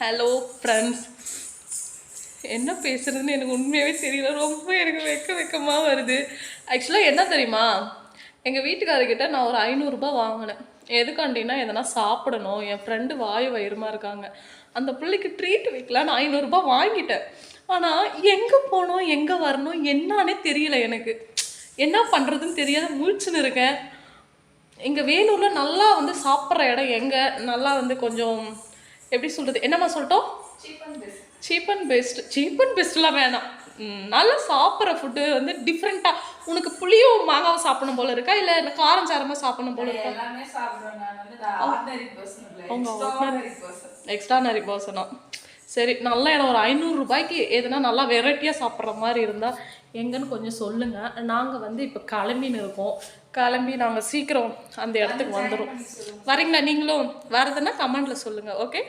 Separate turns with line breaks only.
Hello friends என்ன பேசுறதுன்னு எனக்கு உண்மையாகவே தெரியல. ரொம்ப எனக்கு வெக்க வெக்கமாக வருது. ஆக்சுவலாக என்ன தெரியுமா? எங்கள் வீட்டுக்காரர்கிட்ட நான் ஒரு ஐநூறுரூபா வாங்கினேன். எதுக்காண்டினா எதனா சாப்பிடணும். என் ஃப்ரெண்டு வாயு வயிறுமா இருக்காங்க. அந்த பிள்ளைக்கு ட்ரீட் வைக்கலான்னு ஐநூறுரூபா வாங்கிட்டேன். ஆனால் எங்கே போகணும் எங்கே வரணும்? என்னானே தெரியல எனக்கு. என்ன பண்ணுறதுன்னு தெரியாத முழிச்சுன்னு இருக்கேன். இங்கே வேலூரில் நல்லா வந்து சாப்பிட்ற இடம் எங்கே? நல்லா வந்து கொஞ்சம் எப்படி சொல்கிறது என்னம்மா சொல்லிட்டோம்? Cheap and best cheap and பெஸ்ட்லாம் வேணாம். நல்லா சாப்பிட்ற ஃபுட்டு வந்து டிஃப்ரெண்ட்டாக உனக்கு புளியும் மாங்காவும் சாப்பிடணும் போல இருக்கா? இல்லை காரம் சாரமாக சாப்பிடணும் போல இருக்கா? எக்ஸ்ட்ரானரி பர்சனா சரி நல்ல இடம். ஒரு ஐநூறு ரூபாய்க்கு எதுனா நல்லா வெரைட்டியாக சாப்பிட்ற மாதிரி இருந்தால் எங்கன்னு கொஞ்சம் சொல்லுங்கள் நாங்கள் வந்து இப்போ கிளம்பின்னு இருக்கோம். கிளம்பி நாங்கள் சீக்கிரம் அந்த இடத்துக்கு வந்துடும் வரீங்களா நீங்களும்? வரதுன்னா கமெண்ட்டில் சொல்லுங்கள் ஓகே